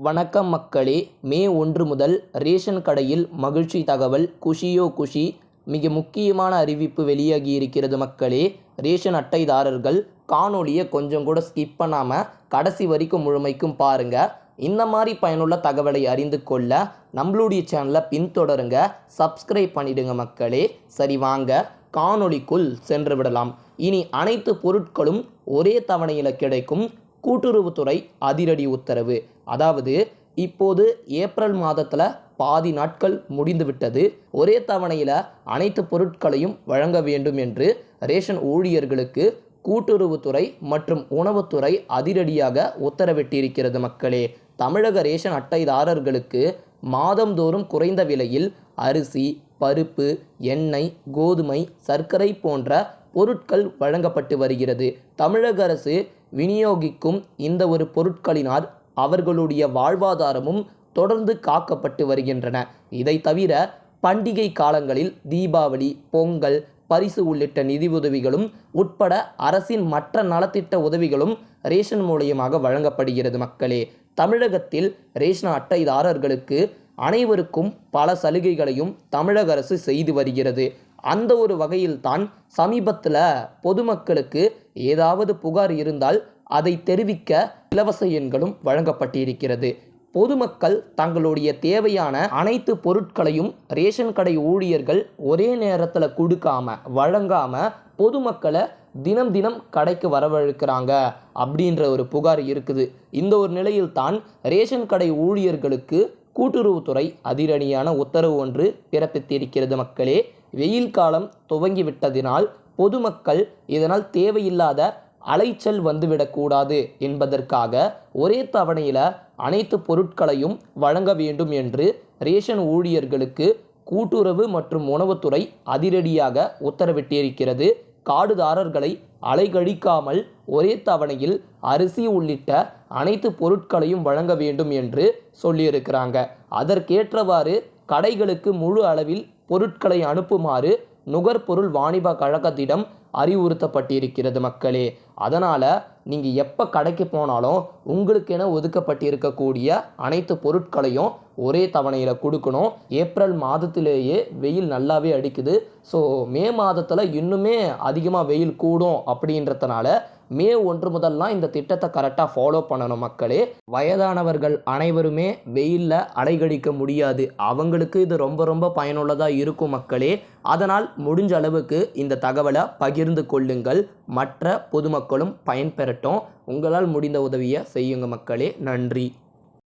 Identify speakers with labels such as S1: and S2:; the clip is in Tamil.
S1: வணக்கம் மக்களே. மே ஒன்று முதல் ரேஷன் கடையில் மகிழ்ச்சி தகவல் குஷியோ குஷி. மிக முக்கியமான அறிவிப்பு வெளியாகி இருக்கிறது மக்களே. ரேஷன் அட்டைதாரர்கள் காணொலியை கொஞ்சம் கூட ஸ்கிப் பண்ணாமல் கடைசி வரைக்கும் முழுமைக்கும் பாருங்கள் இந்த மாதிரி பயனுள்ள தகவலை அறிந்து கொள்ள நம்மளுடைய சேனலை பின்தொடருங்க. சப்ஸ்கிரைப் பண்ணிடுங்க மக்களே. சரி வாங்க. காணொளிக்குள் சென்று விடலாம். இனி அனைத்து பொருட்களும் ஒரே தவணையில் கிடைக்கும். கூட்டுறவுத்துறை அதிரடி உத்தரவு. அதாவது இப்போது ஏப்ரல் மாதத்தில் பாதி நாட்கள் முடிந்துவிட்டது. ஒரே தவணையில் அனைத்து பொருட்களையும் வழங்க வேண்டும் என்று ரேஷன் ஊழியர்களுக்கு கூட்டுறவுத்துறை மற்றும் உணவுத்துறை அதிரடியாக உத்தரவிட்டிருக்கிறது மக்களே. தமிழக ரேஷன் அட்டைதாரர்களுக்கு மாதந்தோறும் குறைந்த விலையில் அரிசி பருப்பு எண்ணெய் கோதுமை சர்க்கரை போன்ற பொருட்கள் வழங்கப்பட்டு வருகிறது. தமிழக அரசு விநியோகிக்கும் இந்த ஒரு பொருட்களினால் அவர்களுடைய வாழ்வாதாரமும் தொடர்ந்து காக்கப்பட்டு வருகின்றன. இதை தவிர பண்டிகை காலங்களில் தீபாவளி பொங்கல் பரிசு உள்ளிட்ட நிதி உதவிகளும் உட்பட அரசின் மற்ற நலத்திட்ட உதவிகளும் ரேஷன் மூலியமாக வழங்கப்படுகிறது மக்களே. தமிழகத்தில் ரேஷன் அட்டைதாரர்களுக்கு அனைவருக்கும் பல சலுகைகளையும் தமிழக அரசு செய்து வருகிறது. அந்த ஒரு வகையில்தான் சமீபத்தில் பொதுமக்களுக்கு ஏதாவது புகார் இருந்தால் அதை தெரிவிக்க இலவச எண்களும் வழங்கப்பட்டிருக்கிறது. பொதுமக்கள் தங்களுடைய தேவையான அனைத்து பொருட்களையும் ரேஷன் கடை ஊழியர்கள் ஒரே நேரத்தில் கொடுக்காம வழங்காம பொதுமக்களை தினம் தினம் கடைக்கு வரவழைக்கிறாங்க அப்படின்ற ஒரு புகார் இருக்குது. இந்த ஒரு நிலையில்தான் ரேஷன் கடை ஊழியர்களுக்கு கூட்டுறவுத்துறை அதிரணியான உத்தரவு ஒன்று பிறப்பித்திருக்கிறது மக்களே. வெயில் காலம் துவங்கிவிட்டதினால் பொதுமக்கள் இதனால் தேவையில்லாத அலைச்சல் வந்துவிடக்கூடாது என்பதற்காக ஒரே தவணையில் அனைத்து பொருட்களையும் வழங்க வேண்டும் என்று ரேஷன் ஊழியர்களுக்கு கூட்டுறவு மற்றும் உணவுத்துறை அதிரடியாக உத்தரவிட்டிருக்கிறது. காடுதாரர்களை அலைகழிக்காமல் ஒரே தவணையில் அரிசி உள்ளிட்ட அனைத்து பொருட்களையும் வழங்க வேண்டும் என்று சொல்லியிருக்கிறாங்க. அதற்கேற்றவாறு கடைகளுக்கு முழு அளவில் பொருட்களை அனுப்புமாறு நுகர்பொருள் வாணிப கழகத்திடம் அறிவுறுத்தப்பட்டிருக்கிறது மக்களே. அதனால் நீங்கள் எப்போ கடைக்கு போனாலும் உங்களுக்கென ஒதுக்கப்பட்டிருக்கக்கூடிய அனைத்து பொருட்களையும் ஒரே தவணையில் கொடுக்கணும். ஏப்ரல் மாதத்திலேயே வெயில் நல்லாவே அடிக்குது. ஸோ மே மாதத்தில் இன்னுமே அதிகமாக வெயில் கூடும் அப்படின்றதுனால மே ஒன்று முதல்லாம் இந்த திட்டத்தை கரெக்டாக ஃபாலோ பண்ணணும் மக்களே. வயதானவர்கள் அனைவருமே வெயிலில் அலைகடிக்க முடியாது. அவங்களுக்கு இது ரொம்ப ரொம்ப பயனுள்ளதாக இருக்கும் மக்களே. அதனால் முடிஞ்ச அளவுக்கு இந்த தகவலை பகிர்ந்து கொள்ளுங்கள். மற்ற பொதுமக்களும் பயன்பெறட்டும். உங்களால் முடிந்த உதவியை செய்யுங்க மக்களே. நன்றி.